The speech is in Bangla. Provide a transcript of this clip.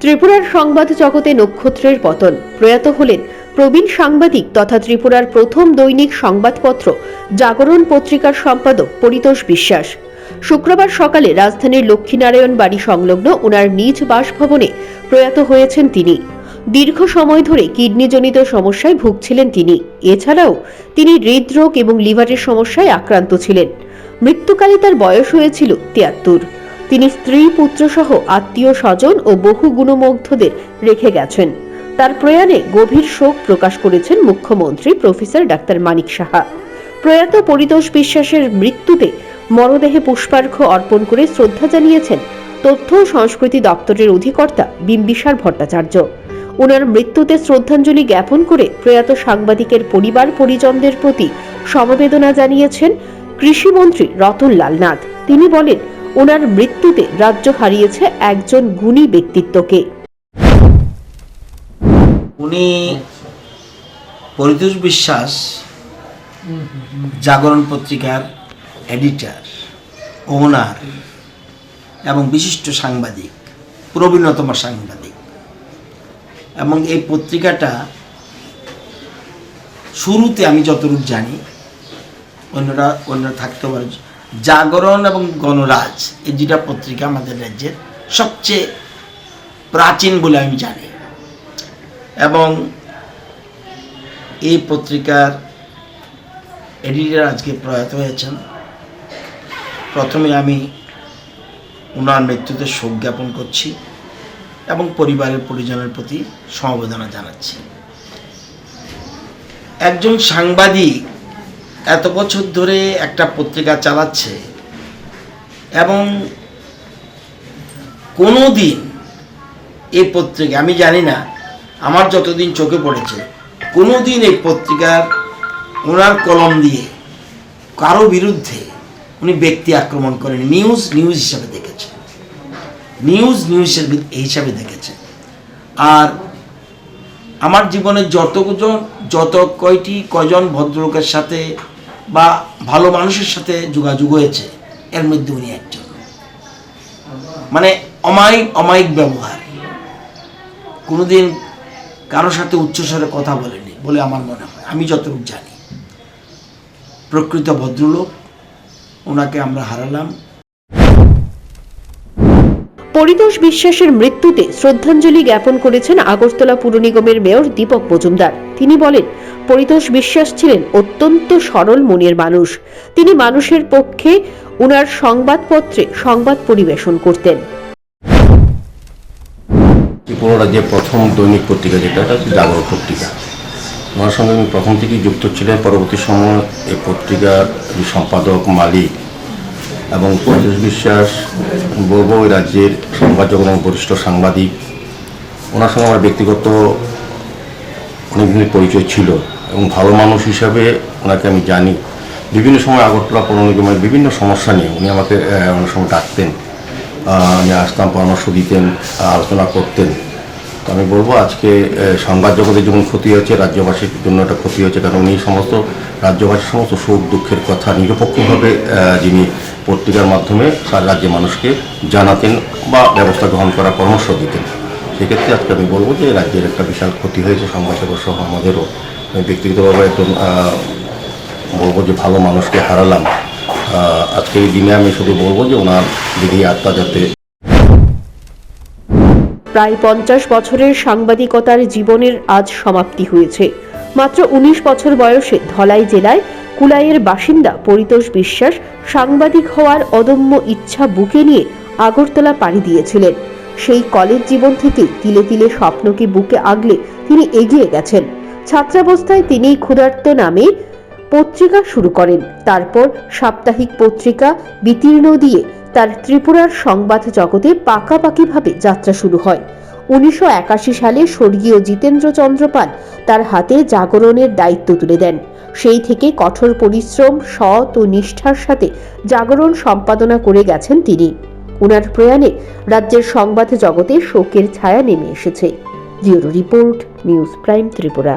ত্রিপুরার সংবাদ জগতে নক্ষত্রের পতন। প্রয়াত হলেন প্রবীণ সাংবাদিক তথা ত্রিপুরার প্রথম দৈনিক সংবাদপত্র, জাগরণ পত্রিকার সম্পাদক পরিতোষ বিশ্বাস। শুক্রবার সকালে রাজধানীর লক্ষ্মীনারায়ণ বাড়ি সংলগ্ন ওনার নিজ বাসভবনে প্রয়াত হয়েছেন তিনি। দীর্ঘ সময় ধরে কিডনিজনিত সমস্যায় ভুগছিলেন তিনি। এছাড়াও তিনি হৃদরোগ এবং লিভারের সমস্যায় আক্রান্ত ছিলেন। মৃত্যুকালে তার বয়স হয়েছিল তিয়াত্তর। তিনি স্ত্রী, পুত্রসহ আত্মীয় স্বজন ও বহু গুণমুগ্ধদের রেখে গেছেন। তার প্রয়াণে গভীর শোক প্রকাশ করেছেন মুখ্যমন্ত্রী প্রফেসর ডাক্তার মানিক সাহা। প্রয়াত পরিতোষ বিশ্বাসের মৃত্যুতে মরদেহে পুষ্পার্ঘ্য অর্পণ করে শ্রদ্ধা জানিয়েছেন তথ্য ও সংস্কৃতি দপ্তরের অধিকর্তা বিম্বিসার ভট্টাচার্য। ওনার মৃত্যুতে শ্রদ্ধাঞ্জলি জ্ঞাপন করে প্রয়াত সাংবাদিকের পরিবার পরিজনদের প্রতি সমবেদনা জানিয়েছেন কৃষিমন্ত্রী রতনলাল নাথ। তিনি বলেন ওনার মৃত্যুতে রাজ্য হারিয়েছে একজন গুণী ব্যক্তিত্বকে। উনি পরিতোষ বিশ্বাস, জাগরণ পত্রিকার এডিটর ওনার এবং বিশিষ্ট সাংবাদিক, প্রবীণতম সাংবাদিক। এবং এই পত্রিকাটা শুরুতে আমি যতটুকু জানি, অন্যরা অন্যরা থাকতে পারে জাগরণ এবং গণরাজ, এই দুটা পত্রিকা আমাদের রাজ্যের সবচেয়ে প্রাচীন বলে আমি জানি। এবং এই পত্রিকার এডিটর আজকে প্রয়াত হয়েছেন। প্রথমে আমি ওনার মৃত্যুতে শোক জ্ঞাপন করছি এবং পরিবারের পরিজনের প্রতি সমবেদনা জানাচ্ছি। একজন সাংবাদিক এত বছর ধরে একটা পত্রিকা চালাচ্ছে এবং কোনো দিন এই পত্রিকা, আমি জানি না, আমার যতদিন চোখে পড়েছে কোনো দিন এই পত্রিকার ওনার কলম দিয়ে কারও বিরুদ্ধে উনি ব্যক্তি আক্রমণ করেন নিউজ নিউজ হিসাবে দেখেছে। নিউজ নিউজ হিসাবে- দেখেছে। আর আমার জীবনে যতজন, যত কয়টি, কয়জন ভদ্রলোকের সাথে বা ভালো মানুষের সাথে যোগাযোগ হয়েছে, এর মধ্যে উনি একজন। মানে অমায়িক অমায়িক ব্যবহার। কোনোদিন কারোর সাথে উচ্চস্বরে কথা বলেনি বলে আমার মনে হয়। আমি যতটুকু জানি। প্রকৃত ভদ্রলোক, ওনাকে আমরা হারালাম। পরিতোষ বিশ্বাসের মৃত্যুতে শ্রদ্ধাঞ্জলি জ্ঞাপন করেছেন আগরতলা পুর নিগমের মেয়র দীপক মজুমদার। তিনি বলেন, পরিতোষ বিশ্বাস ছিলেন অত্যন্ত সরল মনের মানুষ। তিনি মানুষের পক্ষে উনার সংবাদপত্রে সংবাদ পরিবেশন করতেন। ত্রিপুরা রাজ্যের প্রথম দৈনিক পত্রিকা যেটা জাগরণ পত্রিকা। ওনার সঙ্গে আমি প্রথম থেকেই যুক্ত ছিলেন। পরবর্তী সময় এই পত্রিকার সম্পাদক মালিক এবং পরিতোষ বিশ্বাস ওই রাজ্যের সংবাদ জগতের বরিষ্ঠ সাংবাদিক। ওনার সঙ্গে আমার ব্যক্তিগত অনেক দিনের পরিচয় ছিল এবং ভালো মানুষ হিসাবে ওনাকে আমি জানি। বিভিন্ন সময় আগরতলা পৌর নিগমের বিভিন্ন সমস্যা নিয়ে উনি আমাকে অনেক সময় ডাকতেন। আমি আসতাম, পরামর্শ দিতেন আলোচনা করতেন। তো আমি বলব আজকে সংবাদ জগতের যেমন ক্ষতি হয়েছে, রাজ্যবাসীর জন্য একটা ক্ষতি হয়েছে, কারণ উনি সমস্ত রাজ্যবাসীর সমস্ত সুখ দুঃখের কথা নিরপেক্ষভাবে যিনি পত্রিকার মাধ্যমে সারা রাজ্যের মানুষকে জানাতেন বা ব্যবস্থা গ্রহণ করার পরামর্শ দিতেন। সেক্ষেত্রে আজকে আমি বলব যে রাজ্যের একটা বিশাল ক্ষতি হয়েছে সংবাদ জগৎ সহ আমাদেরও। আমি ব্যক্তিগতভাবে একজন বলব যে ভালো মানুষকে হারালাম। আজকে এই দিনে আমি শুধু বলব যে ওনার দিদি আত্মা যাতে প্রায় পঞ্চাশ বছরের সাংবাদিকতার জীবনের আজ সমাপ্তি হয়েছে। মাত্র উনিশ বছর বয়সে ধলাই জেলায় কুলাইয়ের বাসিন্দা পরিতোষ বিশ্বাস সাংবাদিক হওয়ার অদম্য ইচ্ছা বুকে নিয়ে আগরতলা পাড়ি দিয়েছিলেন। সেই কলেজ জীবন থেকেই তিলে তিলে স্বপ্নকে বুকে আগলে তিনি এগিয়ে গেছেন। ছাত্রাবস্থায় তিনি ক্ষুধার্ত নামে পত্রিকা শুরু করেন। তারপর সাপ্তাহিক পত্রিকা বিতীর্ণ দিয়ে তার ত্রিপুরার সংবাদ জগতে পাকাপাকিভাবে যাত্রা শুরু হয়। উনিশশো একাশি সালে স্বর্গীয় জিতেন্দ্র চন্দ্রপাল তার হাতে জাগরণের দায়িত্ব তুলে দেন। সেই থেকে কঠোর পরিশ্রম, সৎ ও নিষ্ঠার সাথে জাগরণ সম্পাদনা করে গেছেন তিনি। উনার প্রয়াণে রাজ্যের সংবাদ জগতে শোকের ছায়া নেমে এসেছে। Report, news prime Tripura.